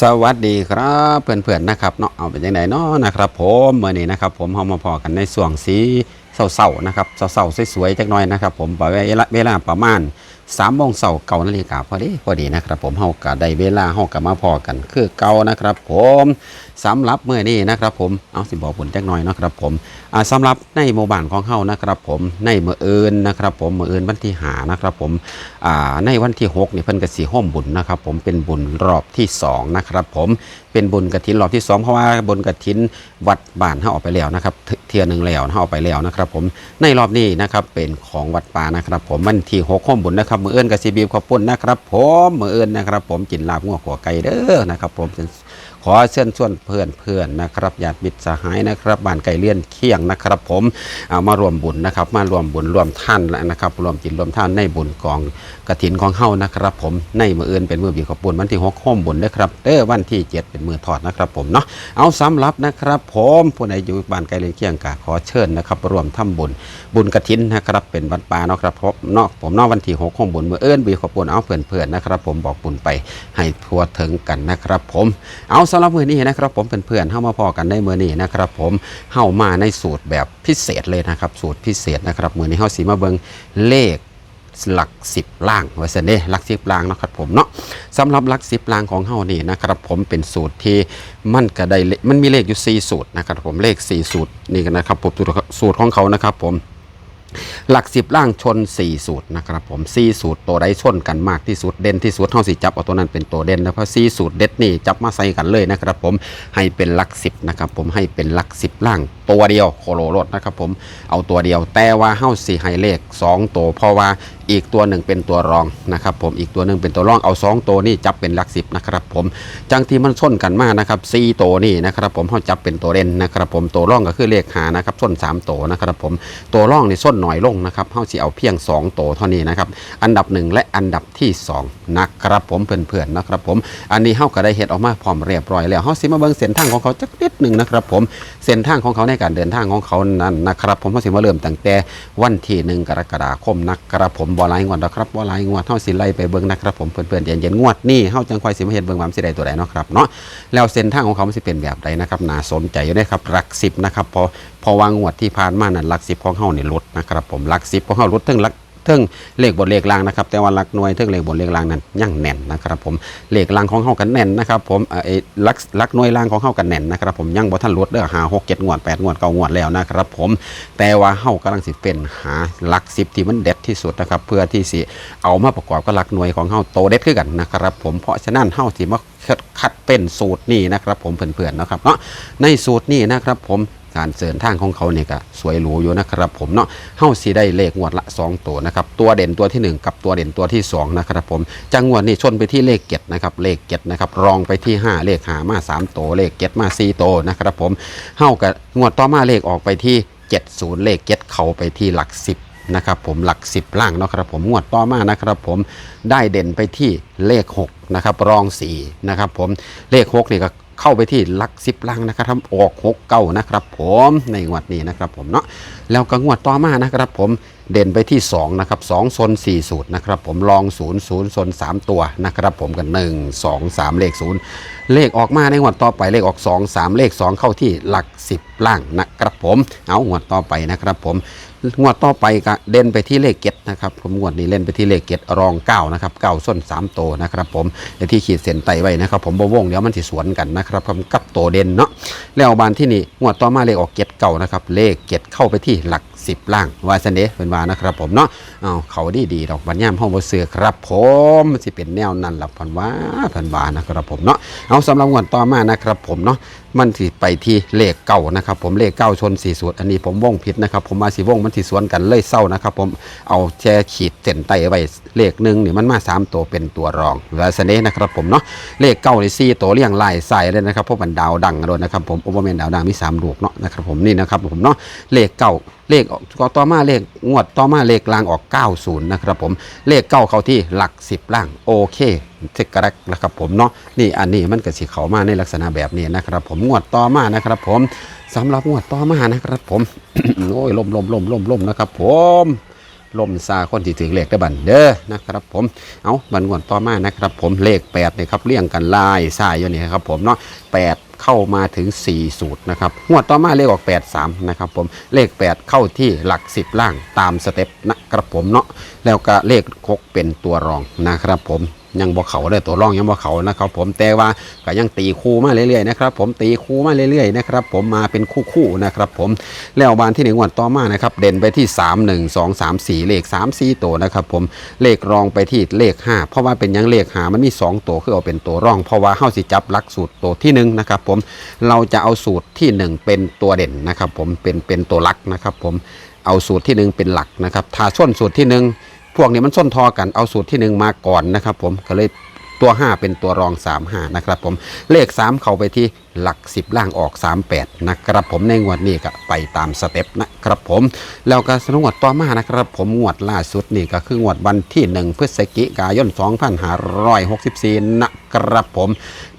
สวัสดีครับเพื่อนๆนะครับเนาะเอาเป็นยังไงเนาะนะครับผมเมื่อนี้นะครับผมเฮามาพอกันในส่วงสีเศร้าๆนะครับเศร้าๆสวยๆจักหน่อยนะครับ ผมเวลาเวลาประมาณ3ามโมงเช้าเก่านาฬิกาพอดีพอดีนะครับผมเฮาก็ได้เวลาเฮาก็มาพอกัน คือเก่านะครับ ผมสำหรับเมื่อนี้นะครับ ผมเอาสิบอกผลจักหน่อยเนาะครับผมอ่าสำหรับในหมู่บ้านของเฮานะครับผมในเมื่ออื่นนะครับ ผมเมื่ออื่นวันที่หานะครับผมในวันที่6นี่ยเพิ่นก็สิห้อมบุญนะครับผมเป็นบุญรอบที่สองนะครับผมเป็นบุญกระถินรอบที่สองเพราะว่าบุญกระถินวัดบ้านเฮาออกไปแล้วนะครับเทเทียหนึ่งแล้วเฮาเอาไปแล้วนะครับผมในรอบนี้นะครับเป็นของวัดป่านะครับผมวันที่6ห้อมบุญนะครับเมื้ออื่นก็สิบีบขอบคุณนนะครับผมเมื้ออื่นนะครับผมกินลาบงัวขัวไก่เด้อนะครับผม ขอเชิญชวนเพื่อนเพื่อนๆนะครับญาติมิตรสหายนะครับบ้านไก่เลี่ยนเคียงนะครับผมเอามารวมบุญนะครับ มารวมบุญรวมท่านนะครับ รวมจิตรวมท่านในบุญกองกระถินของเฮานะครับ ผมในมืออื่นเป็นมือบีขอบบุญวันที่หกห้มบุญนะครับเด้อวันที่เจ็ดเป็นมือทอดนะครับ ผมเนาะเอาสำหรับนะครับ ผมผู้ใดอยู่บ้านไก่เลี่ยนเคียงกะขอเชิญนะครับรวมทำบุญบุญกระถินนะครับ เป็นวัดป่าเนาะครับผมเนาะผมเนอกวันที่หกของบุญมือเอื้นบีขอบบุญเอาเพื่อนๆนะครับ ผมบอกบุญไปให้ทั่วถึงกันนะครับ ผมเอาสำหรับมือนี้นะครับผมเพื่อนๆเข้ามาพอกันได้มือนี้นะครับผมเข้ามาในสูตรแบบพิเศษเลยนะครับ สูตรพิเศษนะครับมือนี้เข้าสีมาเบิงเลขหลักสิบล่างไว้เสนเด้หลักสิบล่างนะครับผมเนาะสำหรับหลักสิบล่างของเฮานี่นะครับผมเป็นสูตรที่มันก็ได้เลมันมีเลขอยู่4สูตรนะครับผมเลข4สูตรนี่กันนะครับผมสูตรของเขานะครับผม หลักสิบล่างชน 4 สูตรนะครับผม 4 สูตรตัวใดชนกันมากที่สุดเด่นที่สุดเท่าสิจับเอาตัวนั้นเป็นตัวเด่นแล้วเพราะ4สูตรเด็ดนี่จับมาใส่กันเลยนะครับผมให้เป็นหลักสิบนะครับผมให้เป็นหลักสิบล่างตัวเดียวโคโลรถนะครับผมเอาตัวเดียวแต่ว่าเฮาสีให้เลข 2 ตัวเพราะว่าอีกตัวหนึ่งเป็นตัวรองนะครับผมอีกตัวหนึ่งเป็นตัวรองเอา 2 ตัวนี่จับเป็นหลักสิบนะครับผมจังที่มันชนกันมากนะครับ4ตัวนี่นะครับผมเฮาจับเป็นตัวเด่นนะครับผมตัวรองก็คือเลขหานะครับชน3ตัวนะครับผมตัวรองนี่ส้นหน่อยลงนะครับเฮาสิเอาเพียง2ตัวเท่านี้นะครับ อันดับ 1 และอันดับที่2นะครับผมเพื่อนๆนะครับผม อันนี้เฮาก็ได้เฮ็ดออกมาพร้อมเรียบร้อยแล้วเฮาสิมาเบิ่งเส้นทางของเขาจักนิดหนึ่งนะครับผม เส้นทางของเขาในการเดินทางของเขานั้นนะครับ ผมเฮาสิมาเริ่มตั้งแต่วันที่หนึ่งกรกฎาคมนะครับผมบ่หลายงวดนะครับบ่หลายงวดเฮาสิไล่ไปเบิ่งนะครับผมเพื่อนๆเย็นๆงวดนี้เฮาจังค่อยสิมาเฮ็ดเบิ่งว่ามันสิได้ตัวใดเนาะครับเนาะแล้วเส้นทางของเขามันสิเป็นแบบใดนะครับน่าสนใจอยู่เด้ครับหลัก10นะครับพอพอวางงวดที่ผ่านมานั้นหลัก10ของเฮานี่ลดนะครับผมลัก10ของเฮาลดถึงลักเทิงเลขบนเลขล่างนะครับแต่ว่าลักหน่วยเทิงเลขบนเลขล่างนั้นยังแน่นนะครับผมเลขล่างของเฮากันแน่นนะครับผมเออไอ้ลักลักหน่วยล่างของเฮากันแน่นนะครับผมยังบ่ทันลดเด้อหา6 7งวด8งวด9งวดแล้วนะครับผมแต่ว่าเฮากำลังสิเป็นหาลัก10ที่มันเด็ดที่สุดนะครับเพื่อที่สิเอามาประกอบกับลักหน่วยของเฮาโตเด็ดคือกันนะครับผมเพราะฉะนั้นเฮาสิมาคัดเป็นสูตรนี้นะครับผมเพื่อนๆนะครับเนาะในสูตรนี้นะครับผม การเสริญทางของเขาเนี่ยก็สวยหรูอยู่นะครับผมเนาะเฮาสิได้เลขงวดละ 2 ตัวนะครับตัวเด่นตัวที่ 1 กับตัวเด่นตัวที่ 2 นะครับผมจังงวดนี้ชนไปที่เลขเก็ดนะครับเลขเก็ดนะครับรองไปที่ 5 เลขหามา 3 ตัวเลขเก็ดมา 4 ตัวนะครับผมเฮากับงวดต่อมาเลขออกไปที่ 70 เลขเก็ดเข้าไปที่หลัก 10นะครับผมหลัก 10 ล่างเนาะครับผมงวดต่อมานะครับผมได้เด่นไปที่เลข6นะครับรอง4นะครับผมเลข6นี่ก็ เข้าไปที่หลักสิบลังนะครับทำออกหกเก้านะครับ ผมในงวดนี้นะครับผมเนาะแล้วก็งวดต่อมานะครับผมเด่นไปที่2นะครับสองโซนสี่สูตรนะครับผมลองศูนย์ศูนย์โซนสามตัวนะครับผมกันหนึ่งสองสามเลขศูนย์เลขออกมาในงวดต่อไปเลขออกสองสามเลขสองเข้าที่หลักสิบล่างนะครับผมเอางวดต่อไปนะครับผม งวดต่อไปก็เด่นไปที่เลขเก็ดนะครับผมงวดนี้เล่นไปที่เลขเก็ดรองเก้านะครับเก้าส้นสามโตนะครับผมในที่ขีดเส้นไตไว้นะครับ ผมบวงเดี๋ยวมันสิสวนกันนะครับผมกับโตเด่นเนาะแล้วบานที่นี่งวดต่อมาเลขออกเก็ดเก่านะครับเลขเก็ดเข้าไปที่หลัก สิบล่างวาซันเดเป็นวานะครับผมเนาะเอาเขาดีดีๆดอกบัญญัติห้องบเสือครับ ผมสิเป็นแนวนั้นหลับพันว่าพันวานะครับผมเนาะเอาสำหรับงวดต่อมานะครับผมเนาะมันสิไปที่เลขเก้านะครับผมเลขเก้าชนสี่สูตรอันนี้ผมว่องผิดนะครับผมมาสีว่องมันสีสวนกันเลยเศร้านะครับผมเอาแช่ขีดเส้นไตไว้เลขหนึ่งนี่มันมาสามตัวเป็นตัวรองและเสน่ห์นะครับผมเนาะเลขเก้าในสี่ตัวเรียงลายใส่เลยนะครับเพราะมันดาวดังโดนนะครับผมโอเปอร์แมนดาวดังมีสามลูกเนาะนะครับผมนี่นะครับผมเนาะเลขเก้า เลขก็ต่อมาเลขงวดต่อมาเลขลางออก 90 นะครับผม เลขเก้าเข้าที่หลัก 10 ล่างโอเคเทคกรักนะครับผมเนาะนี่อันนี้มันก็สิเข้ามาในลักษณะแบบนี้นะครับผมงวดต่อมานะครับผมสำหรับงวดต่อมานะครับผมโอ้ยลมลมลมลมลมนะครับผมลมซาคนที่ถือเลขได้บันเด้อนะครับผม เอาบันงวดต่อมานะครับผมเลข8เนี่ยครับเรียงกันลายสายอยู่นี่ครับผมเนาะ8 เข้ามาถึง 4 สูตรนะครับงวดต่อมาเลขออก 8 3 นะครับผมเลข 8 เข้าที่หลัก 10 ล่างตามสเต็ปนะครับผมเนาะแล้วก็เลขคกเป็นตัวรองนะครับผม ยังบ่เขาเลยตัวร่องยังบ่เขานะครับผมแต่ว่าก็ยังตีคู่มาเรื่อยๆนะครับผมตีคู่มาเรื่อยๆนะครับผมมาเป็นคู่ๆนะครับผมแล้วบานที่หนึ่งวันต่อมานะครับเด่นไปที่ 3 1 2 3 4 เลข 3 4 ตัวนะครับผมเลขรองไปที่เลข 5 เพราะว่าเป็นยังเลขหามันมี 2 ตัวคือเอาเป็นตัวร่อง เพราะว่าเฮาสิจับลักสูตรตัวที่1นะครับผมเราจะเอาสูตรทีหนึ่1 เป็นตัวเด่นนะครับผมเป็นเป็นตัวหลักนะครับผมเอาสูตรที่หนึ่งเป็นหลักนะครับถ้าส้นสูตรที่หนึ่ง พวกนี้มันส้นทอกันเอาสูตรที่หนึ่งมาก่อนนะครับ ผมก็เลยตัว 5 เป็นตัวรอง 3 5 นะครับผมเลข 3 เข้าไปที่หลัก 10 ล่างออก 38 นะครับผมในงวดนี้ก็ไปตามสเต็ปนะครับผม แล้วก็สนงวดต่อมานะครับผมงวดล่าสุดนี่ก็คืองวดวันที่ 1 พฤศจิกายน 2564 นะครับผม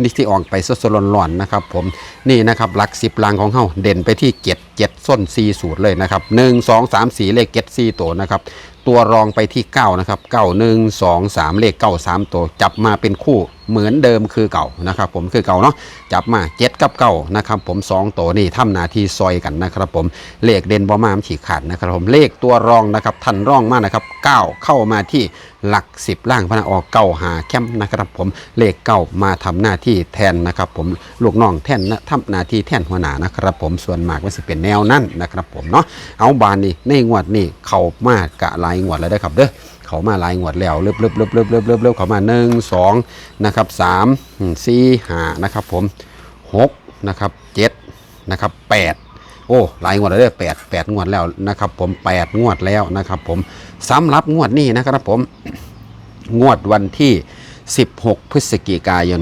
นี่ที่ออกไปสดๆร้อนๆนะครับผมนี่นะครับหลัก 10 ล่างของเฮาเด่นไปที่ 7 7ส้น4สูตรเลยนะครับ 1 2 3 4 เลข7 4ตัวนะครับ ตัวรองไปที่ 9 นะครับ 9 1 2 3 เลข 9 3 ตัวจับมาเป็นคู่ เหมือนเดิมคือเก่านะครับผมคือเก่าเนาะจับมา7กับ9นะครับผม2ตัวนี่ทำหนาทีซอยกันนะครับผมเลขเด่นบอมามฉีกขาดนะครับผมเลขตัวรองนะครับทันร่องมากนะครับ9เข้ามาที่หลัก 10 ล่างพนักออกเก้าหาแคมป์นะครับผมเลขเก้ามาทำหน้าที่แทนนะครับผมลูกน้องแทนนะทำหน้าที่แทนหัวหน้านะครับผมส่วนมากมันสิเป็นแนวนั้นนะครับผมเนาะเอาบานนี่ในงวดนี่เข้ามากกะหลายงวดแล้วได้ครับเด้อ เขามาหลายงวดแล้วเริบเริบเริบเริบเริบเริบเริบเขามาหนึ่งสองนะครับสามสี่ห้านะครับผมหกนะครับเจ็ดนะครับแปดโอ้หลายงวดแล้วเด้อแปดแปดงวดแล้วนะครับผมแปดงวดแล้วนะครับผมสำหรับงวดนี้นะครับผมงวดวันที่ 16 พฤศจิกายน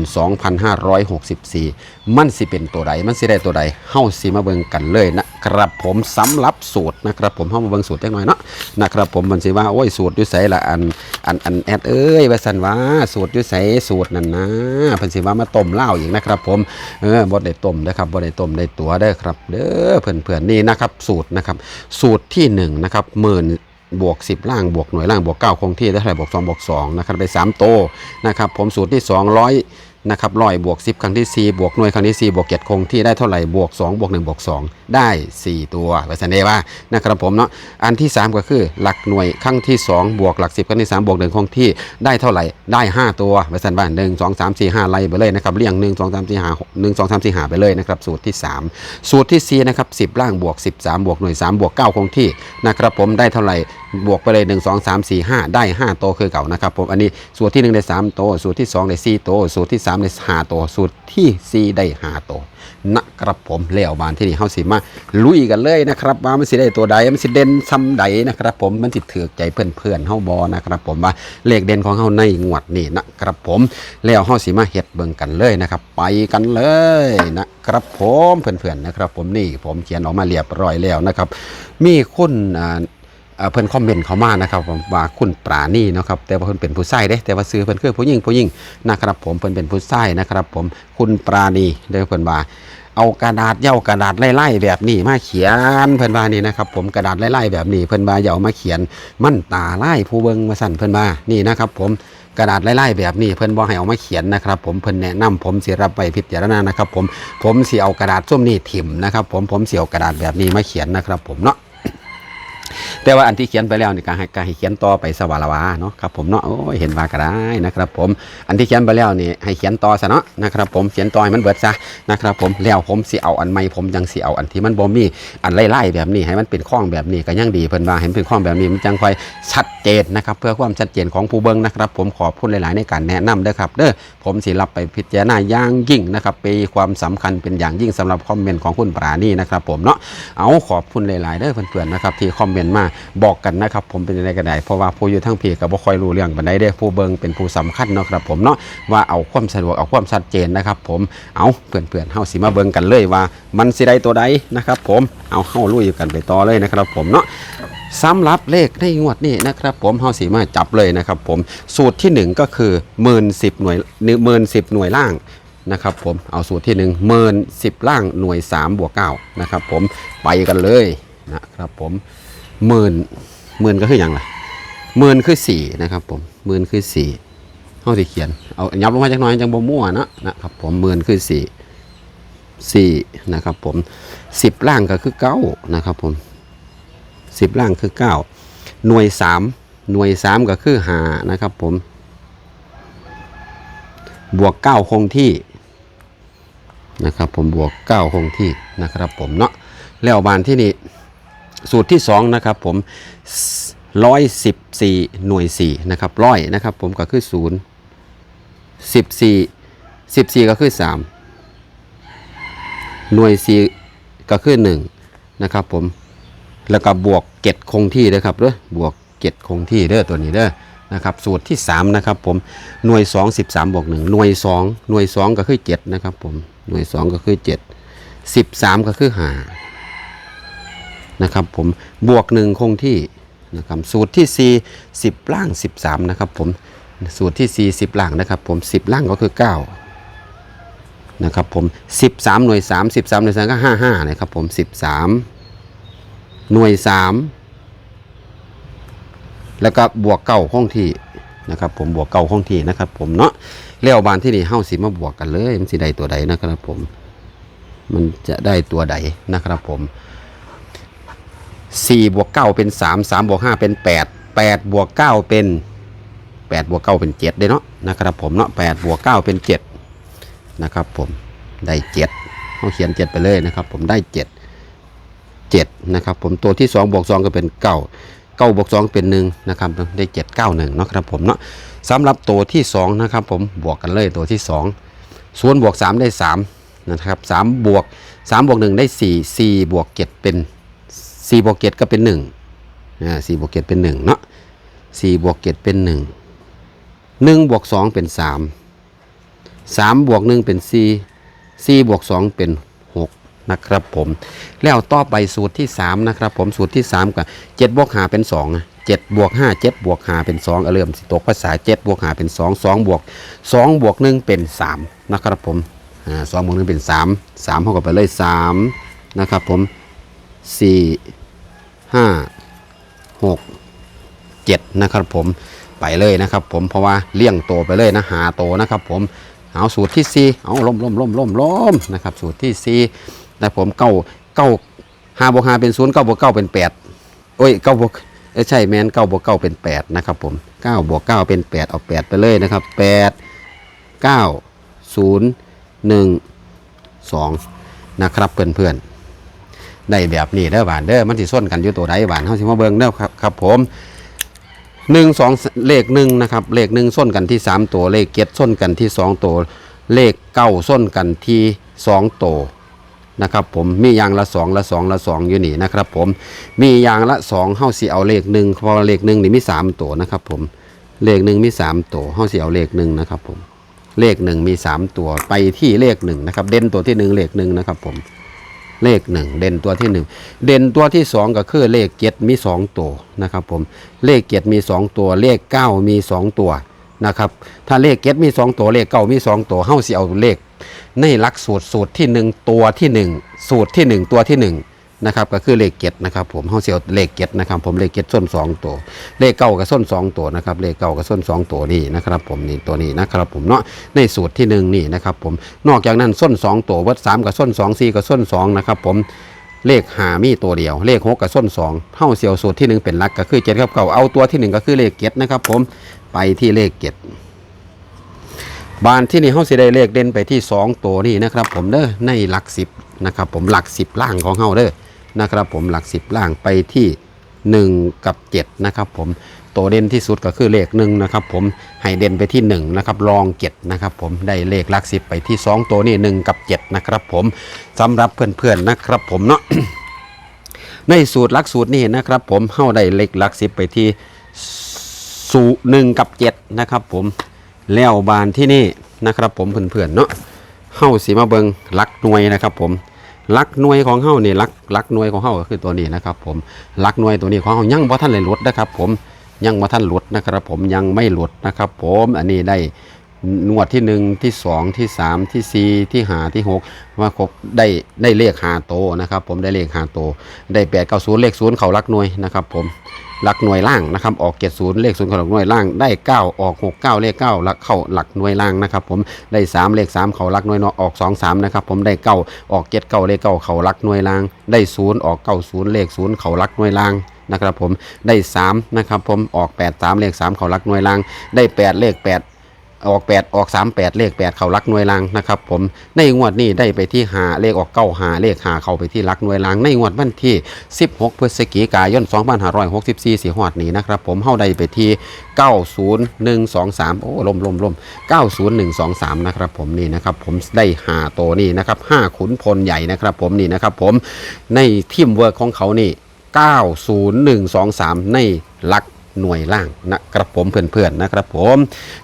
2564 มันสิเป็นตัวใด มันสิได้ตัวใดเฮาสิมาเบิ่งกันเลยนะครับผมสำหรับสูตรนะครับผมเฮามาเบิ่งสูตรจักหน่อยเนาะนะครับผมมันสิว่าโอ้ยสูตรอยู่ไสละอันอันอันแอดเอ้ยว่าซั่นว่าสูตรอยู่ไสสูตรนั่นนะเพิ่นสิว่ามาต้มเหล้าอีกนะครับผมเออบ่ได้ต้มนะครับบ่ได้ต้มได้ตัวเด้อครับเด้อเพื่อนๆนี่นะครับสูตรนะครับสูตรที่หนึ่งนะครับหมื่น บวก 10 ล่างบวกหน่วยล่างบวก9คงที่ได้เท่าไหร่บวก2บวก2นะครับไป 3 โตนะครับผมสูตรที่ 200 นะครับร้อยบวก10 ครั้งที่ 4 บวกหน่วยครั้งที่4บวก7คงที่ได้เท่าไหร่บวก2บวก1บวก2 ได้ 4 ตัวไว้สันเดว่านะครับผมเนาะอันที่ 3 ก็คือหลักหน่วยครั้งที่ 2 บวกหลัก 10 ครั้งที่3บวก1คงที่ได้เท่าไหร่ได้ 5 ตัวไว้สันบ้าน1 2 3 4 5ไล่ไปเลยนะครับเรียง 1 2 3 4 5 1 2 3 4 5ไปเลยนะครับสูตรที่ 3 สูตรที่4นะครับ10 ล่างบวก 13 บวกหน่วย 3 บวก 9 คงที่นะครับผมได้เท่าไหร่บวกไปเลย 1 2 3 4 5 ได้ 5 โตวคือเก่านะครับผมอันนี้สูตรที่ 1 ได้ 3 โตวสูตรที่ 2 ได้ 4 โตวสูตรที่ 3ได้5โตวสูตรที่4ได้5โตวนะครับผมเลี้ยวบานที่นี่เฮาสิมาลุยกันเลยนะครับ ว่ามันสิได้ตัวใดมันสิเด่นซ้ำใดนะครับ ผมมันสิถือใจเพื่อนๆเฮาบอนะครับ ผมว่าเลขเด่นของเฮาในงวดนี้นะครับผมแล้วเฮาสิมาเฮ็ดเบิ่งกันเลยนะครับ ไปกันเลยนะครับผมเพื่อนๆนะครับ ผมนี่ผมเขียนออกมาเรียบร้อยแล้วนะครับ มีคุณอ่า เอ่อเพิ่นคอมเมนต์เข้ามานะครับผมว่าคุณปราณีนะครับแต่ว่าเพิ่นเป็นผู้ชายเด้แต่ว่าซื้อเพิ่นคือผู้หญิงผู้หญิงนะครับผมเพิ่นเป็นผู้ชายนะครับผมคุณปราณีเด้เพิ่นว่าเอากระดาษเย้ากระดาษไล่ๆแบบนี้มาเขียนเพิ่นว่านี่นะครับผมกระดาษไล่ๆแบบนี้เพิ่นว่าอย่าเอามาเขียน มั่นตาไล่ผู้เบิ่งมาสั่นเพิ่นว่านี่นะครับผมกระดาษไล่ๆแบบนี้เพิ่นบ่ให้เอามาเขียนนะครับผมเพิ่นแนะนำผมสิรับไปพิจารณานะครับผมผมสิเอากระดาษส้มนี่ถิ่มนะครับผมผมสิเอากระดาษแบบนี้มาเขียนนะครับผมเนาะ แต่ว่าอันที่เขียนไปแล้วนี่ก็ให้ก็ให้เขียนต่อไปสวารวาเนาะครับผมเนาะโอ้ยเห็นว่าก็ได้นะครับผมอันที่เขียนไปแล้วนี่ให้เขียนต่อซะเนาะนะครับผมเขียนต่อให้มันเบิดซะนะครับผมแล้วผมสิเอาอันใหม่ผมยังสิเอาอันที่มันบ่มีอันไล่ๆแบบนี้ให้มันเป็นข้องแบบนี้ก็ยังดีเพิ่นว่าเห็นเป็นข้องแบบนี้มันจังค่อยชัด เจนนะครับ เพื่อความชัดเจนของผู้เบิ่งนะครับ ผมขอบคุณหลาย ๆ ในการแนะนำเด้อครับเด้อผมสิรับไปพิจารณาอย่างยิ่งนะครับปีความสำคัญเป็นอย่างยิ่งสำหรับคอมเมนต์ของคุณปราณีนะครับ ผมเนาะเอาขอบคุณหลาย ๆ เด้อเพื่อน ๆ นะครับ ที่คอมเมนต์มาบอกกันนะครับ ผมเป็นอะไรกันได้เพราะว่าผู้อยู่ทั้งเพี่กับบ่คอยรู้เรื่องบันไดเด้อผู้เบิงเป็นผู้สำคัญเนาะครับ ผมเนาะว่าเอาความสะดวกเอาความชัดเจนนะครับ ผมเอาเพื่อน ๆเฮาสิมาเบิงกันเลยว่า มันสิได้ตัวใดนะครับ ผมเอาเข้าลุยกันไปต่อเลยนะครับ ผมเนาะ สำหรับเลขในงวดนี้นะครับ ผมเฮาสีมาจับเลยนะครับผมสูตรที่หนึ่งก็คือหมื่นสิบหน่วยหมื่นสิบหน่วยล่างนะครับผมเอาสูตรที่หนึ่งหมื่นสิบล่างหน่วยสามบวกเก้านะครับผมไปกันเลยนะครับผมหมื่นหมื่นก็คืออย่างไรหมื่นคือสี่นะครับผมหมื่นคือสี่ห้องที่เขียนเอายับลงมาจากหน้อยจังบ่มั่วนะนะครับผมหมื่นคือสี่สี่นะครับผมสิบล่างก็คือเก้านะครับผม สิบล่างคือเก้าหน่วยสามหน่วยสามก็คือหานะครับผม บวกเก้าคงที่นะครับผมบวกเก้าคงที่นะครับผมเนาะแล้วบานที่นี่สูตรที่สองนะครับผมร้อยสิบสี่หน่วยสี่นะครับร้อยนะครับผมก็คือศูนย์สิบสี่สิบสี่ก็คือสามหน่วยสี่ก็คือหนึ่งนะครับผม แล้วก็บวกเกตคงที่เด้อครับเด้อบวกเกตคงที่เด้อตัวนี้เด้อนะครับสูตรที่สามนะครับผมหน่วยสองสิบสามบวกหนึ่งหน่วยสองหน่วยสองก็คือเจ็ดนะครับผมหน่วยสองก็คือเจ็ดสิบสามก็คือห้านะครับผมบวกหนึ่งคงที่นะครับสูตรที่ 4 10 ล่าง 13 นะครับผมสูตรที่ 4 10 ล่างนะครับผม 10 ล่างก็คือ 9 นะครับผม 13 หน่วย 3 13 หน่วย3ก็ 55 นะครับผม 13 หน่วย3แล้วก็บวกเก้าคงที่นะครับ ผมบวกเก้าคงที่นะครับ ผมเนาะแล้วบานที่นี่เฮ้าสิมาบวกกันเลยมันสิได้ตัวใดนะครับผม มันจะได้ตัวใดนะครับผม4บวก9เป็น3 3บวก5เป็น8 8บวก9เป็น8บวก9เป็น7ได้เนาะนะครับผมเนาะ8บวก9เป็น7นะครับ ผมได้7เขาเขียน7ไปเลยนะครับ ผมได้7 7นะครับผมตัวที่2บวก2ก็เป็น 9 9บวก2เป็น1นะครับได้ 7 9 1เนาะครับผมเนาะสำหรับตัวที่2นะครับผมบวกกันเลยตัวที่2ส่วนบวก3ได้3นะครับ3บวก3บวก1ได้ 4 4บวก7เป็น4บวก7ก็เป็น1นะ4บวก7เป็น1เนาะ4บวก7เป็น 1 1บวก2เป็น 3 3บวก1เป็น 4 4บวก2เป็น นะครับผมแล้วต่อไปสูตรที่ 3 นะครับผมสูตรที่ 3กับ7บวก5เป็น2นะ7บวก5 7บวก5เป็น2เอาริ่มสิตกภาษา7บวก5เป็น2 2บวก2บวก1เป็น3นะครับผมสอ่า2บวก1เป็น 3 3เท่ากับไปเลย3นะครับผมสี่ห้าหกเจ็ดนะครับผมไปเลยนะครับผมเพราะว่าเลี่ยงโตไปเลยนะหาโตนะครับผมเอาสูตรที่สี่เอาล้มล้มล้มล้มล้มนะครับสูตรที่สี่ นะผมเก้าเก้าห้าบวกห้าเป็นศูนย์เก้าบวกเก้าเป็นแปดโอ้ยเก้าบวกใช่แมนเก้าบวกเก้าเป็นแปดนะครับผมเก้าบวกเก้าเป็นแปดเอาแปดไปเลยนะครับแปดเก้าศูนย์หนึ่งสองนะครับเพื่อนเพื่อนได้แบบนี้เด้อหวานเด้อมันสิส้นกันอยู่ตัวใดหวานเฮาสิมาเบิ่งเด้อครับครับผมหนึ่งสองเลขหนึ่งนะครับเลขหนึ่งส้นกันที่สามตัวเลขเจ็ดส้นกันที่สองตัวเลขเก้าส้นกันที่สองตัว นะครับผมมีอย่างละสองละสองละสองอยู่นี่นะครับผมมีอย่างละสองเฮาสิเอาเลขหนึ่งเพราะเลขหนึ่งนี่มีสามตัวนะครับผมเลขหนึ่งมีสามตัวเฮาสิเอาเลขหนึ่งนะครับผมเลขหนึ่งมีสามตัวไปที่เลขหนึ่งนะครับเด่นตัวที่หนึ่งเลขหนึ่งนะครับผมเลขหนึ่งเด่นตัวที่หนึ่งเด่นตัวที่สองก็คือเลขเจ็ดมีสองตัวนะครับผมเลขเจ็ดมีสองตัว เลขเก้ามีสองตัวนะครับถ้าเลขเจ็ดมีสองตัวเลขเก้ามีสองตัวเฮาสิเอาเลข ในหลักสูตรสูตรที่หนึ่งตัวที่หนึ่งสูตรที่หนึ่งตัวที่หนึ่งนะครับก็คือเลขเจ็ดนะครับผมเฮาเสิเอาเลขเจ็ดนะครับผมเลขเจ็ดส้นสองตัว เลขเก้ากับส้นสองตัวนะครับเลขเก้ากับส้นสองตัวนี่นะครับผมนี่ตัวนี้นะครับผมเนาะในสูตรที่หนึ่งนี่นะครับผมนอกจากนั้นส้นสองตัววัดสามกับส้นสองสี่กับส้นสองนะครับผมเลขหามีตัวเดียว เลขหกกับส้นสองเท่าเสียวสูตรที่หนึ่งเป็นหลักก็คือเจ็ดครับเก่าเอาตัวที่หนึ่งก็คือเลขเจ็ดนะครับผมไปที่เลขเจ็ด บานที่นี่เฮาสิได้เลขเด่นไปที่สองตัวนี่นะครับ ผมเด้อในหลักสิบนะครับผมหลักสิบล่างของเฮาเด้อนะครับ ผมหลักสิบล่างไปที่ 1 กับ 7 นะครับผมตัวเด่นที่สุดก็คือเลขหนึ่งนะครับผมให้เด่นไปที่1นะครับรอง7นะครับผมได้เลขหลักสิบไปที่ 2 ตัวนี่1 กับ 7 นะครับผมสำหรับเพื่อนๆนะครับผมเนาะในสูตรหลักสูตรนี่นะครับผมเข้าได้เลขหลักสิบไปที่สูหนึ่งกับเจ็ดนะครับผม แล้วบานที่นี่นะครับผมเพื่อนๆเนาะเข้าสีมาเบิงลักหน่วยนะครับผมลักหน่วยของเข้านี่ลักลักหน่วยของเข้าก็คือตัวนี้นะครับผมลักหน่วยตัวนี้ของเข้ายังบ่ท่านเลยลดนะครับผมยังบ่ท่านลดนะครับผมยังไม่ลดนะครับผมอันนี้ได้หนวดที่หนึ่งที่สองที่สามที่สี่ที่หาที่หกว่าครบได้ได้เลขหาโตนะครับผมได้เลขหาโต ได้แปดเก้าศูนย์เลขศูนย์เขารักหน่วยนะครับผม หลักหน่วยล่างนะครับออกเจ็ดศูนย์เลขศูนย์เขาหลักหน่วยล่างได้เก้าออกหกเก้าเลขเก้าหลักเข้าหลักหน่วยล่างนะครับผมได้สามเลขสามเขารักหน่วยนอออกสองสามนะครับผมได้เก้าออกเจ็ดเก้าเลขเก้าเขารักหน่วยล่าง ได้ศูนย์ออกเก้าศูนย์เลขศูนย์เขารักหน่วยล่างนะครับผมได้สามนะครับผมออกแปดสามเลขสามเขารักหน่วยล่างได้แปดเลขแปด ออก 8 ออก 3 8 เลข 8 เขารักหน่วยลางนะครับผมในงวดนี้ได้ไปที่หาเลขออกเก้าหาเลขหาเข้าไปที่รักหน่วยลาง ในงวดวันที่ 16 พฤศจิกายน 2564สีหอดนี้นะครับผมเข้าได้ไปที่ 90123 โอ้ลมลมลม90123 นะครับผมนี่นะครับผมได้หาตัวนี่นะครับ5ขุนพลใหญ่นะครับผมนี่นะครับผมในทีมเวิร์กของเขานี่ 90123 ในลัก หน่วยล่างนะครับผมเพื่อนๆนะครับผม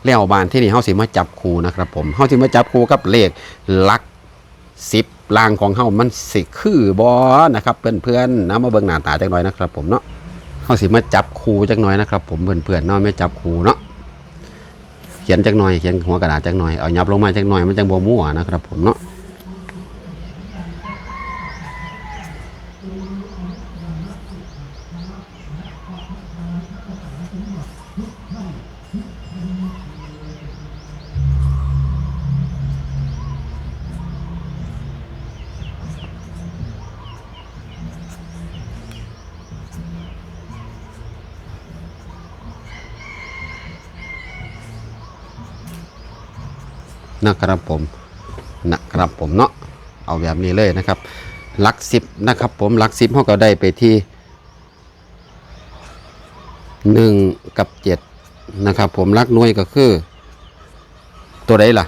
แล้วบานที่นี่เฮาสิมาจับคู่นะครับผมเฮาสิมาจับคู่กับเลขลักสิบล่างของเฮามันสิคือบอนะครับเพื่อนๆนะมาเบิ่งหน้าตาจักหน่อยนะครับผมเนาะเฮาสิมาจับคู่จักหน่อยนะครับผมเพื่อนๆเนาะไม่จับคู่เนาะเขียนจักหน่อยเขียนหัวกระดาษจักหน่อยเอายับลงมาจักหน่อยมันจังบ่มั่วนะครับผมเนาะ นะครับผมนะครับผมเนาะเอาแบบนี้เลยนะครับหลักสิบนะครับผมหลักสิบเขาก็ได้ไปที่หนึ่งกับเจ็ดนะครับผมลักหน่วยก็คือ ตัวใดล่ะ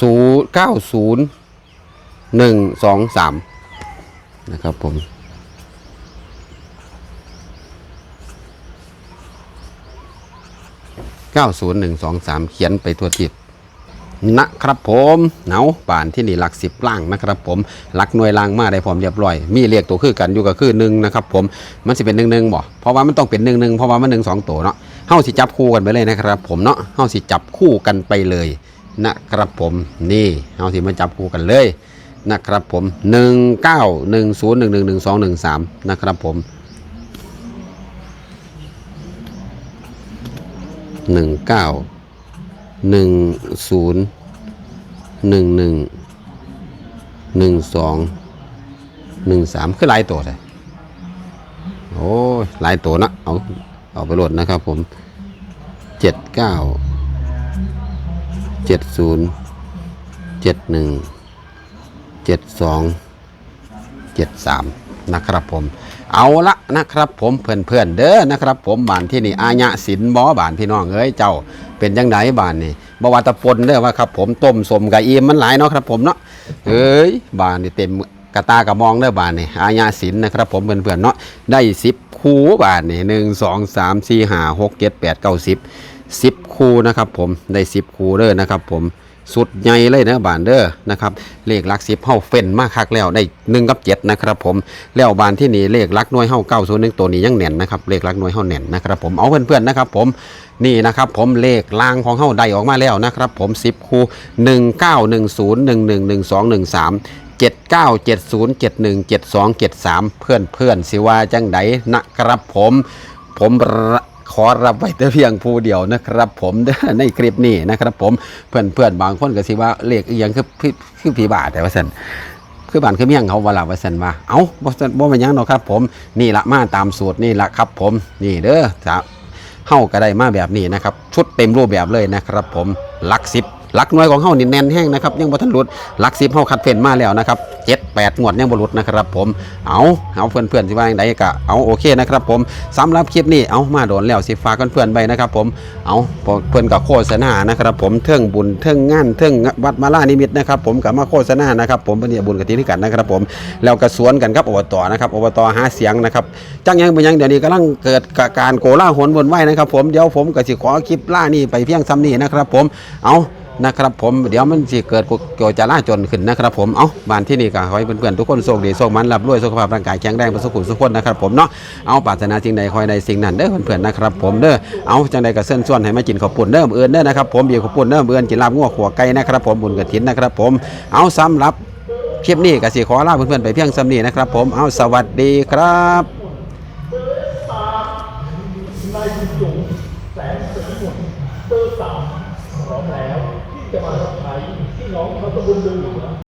ศูนย์เก้าศูนย์หนึ่งสองสามนะครับผม90123เขียนไปทั่วทิศ นะครับผมเนาป่านที่นี่หลักสิบล่างนะครับผมหลักหน่วยล่างมาได้พร้อมเรียบร้อย มีเรียกตัวคือกันอยู่ก็คือหนึ่งนะครับผมมันสิเป็นหนึ่งหนึ่งบ่เพราะว่ามันต้องเป็นหนึ่งหนึ่งเพราะว่ามันหนึ่งสองตัวเนาะเฮาสิจับคู่กันไปเลยนะครับ ผมเนาะเฮาสิจับคู่กันไปเลยนะครับผมนี่เฮาสิมาจับคู่กันเลยนะครับผม1 9 1 0 1 1 1 2 1 3นะครับผมหนึ่งเก้า หนึ่งศูนย์หนึ่งหนึ่งหนึ่งสองหนึ่งสามคือหลายตัวเลยโอ้ยหลายตัวนะเอาเอาไปโหลดนะครับผมเจ็ดเก้าเจ็ดศูนย์เจ็ดหนึ่งเจ็ดสองเจ็ดสามนะครับผม เอาละนะครับผมเพื่อนเพื่อนเด้อนะครับผมบ้านที่นี่อาญะศิลบอบานพี่น้องเอ้ยเจ้า เป็นยังไงบ้านนี่บวาตะปนเด้อว่าครับ ผมต้มสมกับอีมมันหลายเนาะครับ ผมเนาะเอ้ยบ้านนี่เต็มกระตากระมองเด้อบ้านนี่อาญาศิลนะครับ ผมเพื่อนเพื่อนๆเนาะได้สิบคู่บ้านนี่หนึ่งสองสามสี่ห้าหกเจ็ดแปดเก้าสิบสิบคู่นะครับ ผมได้สิบคู่เด้อนะครับ ผม สุดใหญ่เลยนะบานเด้อนะครับเลขหลักสิบเฮาเฟ้นมากคักแล้วได้หนึ่งกับเจ็ดนะครับผมแล้วบานที่นี่เลขหลักหน่วยเฮาเก้าศูนย์หนึ่งตัวนี้ยังแน่นนะครับเลขหลักหน่วยเฮาแน่นนะครับผมเอาเพื่อนๆนะครับผมนี่นะครับผมเลขล่างของเฮาได้ออกมาแล้วนะครับผมสิบคู่หนึ่งเก้าหนึ่งศูนย์หนึ่งหนึ่งหนึ่งสองหนึ่งสามเจ็ดเก้าเจ็ดศูนย์เจ็ดหนึ่งเจ็ดสองเจ็ดสามเพื่อนเพื่อนสิว่าจังไดนะครับผม ผมร ขอรับไว้แต่เพียงผู้เดียวนะครับ ผมในคลิปนี้นะครับผมเพื่อนเพื่อนบางคนก็สิว่าเลขอีหยังคือคือผีบาทแต่ว่าสันคือบ้านคือเมี่ยงเขาเว่าว่าสันว่าเอ้าบ่ซั่นบ่เป็นยังหรอกครับ ผมนี่ละมาตามสูตรนี่ละครับ ผมนี่เด้อจะเฮาก็ได้มาแบบนี้นะครับ ชุดเต็มรูปแบบเลยนะครับ ผมลักสิบลักหน่วยของเฮานี่แน่นแห้งนะครับยังบ่ทันหลุดลักสิบเฮาคัดเฟ้นมาแล้วนะครับเจ็ด แปดงวดยังบ่หลุดนะครับผมเอาเอาเพื่อนเพื่อนๆสิว่าอย่างไรก็เอาโอเคนะครับผมสำหรับคลิปนี้เอามาโดนแล้วสิฝากเพื่อนๆไปนะครับผมเอาเพื่อนกับโฆษณานะครับผมเทิงบุญเทิงงานเทิงวัดมาล่านิมิตนะครับผมกับมาโฆษณานะครับผมเป็นบุญกับที่นี่กันนะครับผมแล้วก็สวนกันครับอบตนะครับอบตหาเสียงนะครับจังยังเป็นยังเดี๋ยวนี้กำลังเกิดการโกล่าหนวนไหวนะครับผมเดี๋ยวผมก็สิขอคลิปล่านี่ไปเพียงซ้ำนี่นะครับผมเอา นะครับผมเดี๋ยวมันสิเกิดโกจาราจนขึ้นนะครับผมเอ้าบ้านที่นี่ก็ขอให้เพื่อนๆทุกคนโชคดีโชคมันร่ำรวยสุขภาพร่างกายแข็งแรงประสบผลสุขคนนะครับผมเนาะเอาปรารถนาสิ่งใดคอยใดสิ่งนั้นเด้อเพื่อนๆนะครับผมเด้อเอาจังใดก็เชิญชวนให้มากินข้าวปุ่นเด้อมื้ออื่นเด้อนะครับผมเบียร์ข้าวปุ่นเด้อมื้ออื่นกินลาบงัวขัวไก่นะครับผมบุญกฐินนะครับผมเอาสำหรับคลิปนี้ก็สิขอลาเพื่อนๆไปเพียงสำนีนะครับผมเอาสวัสดีครับ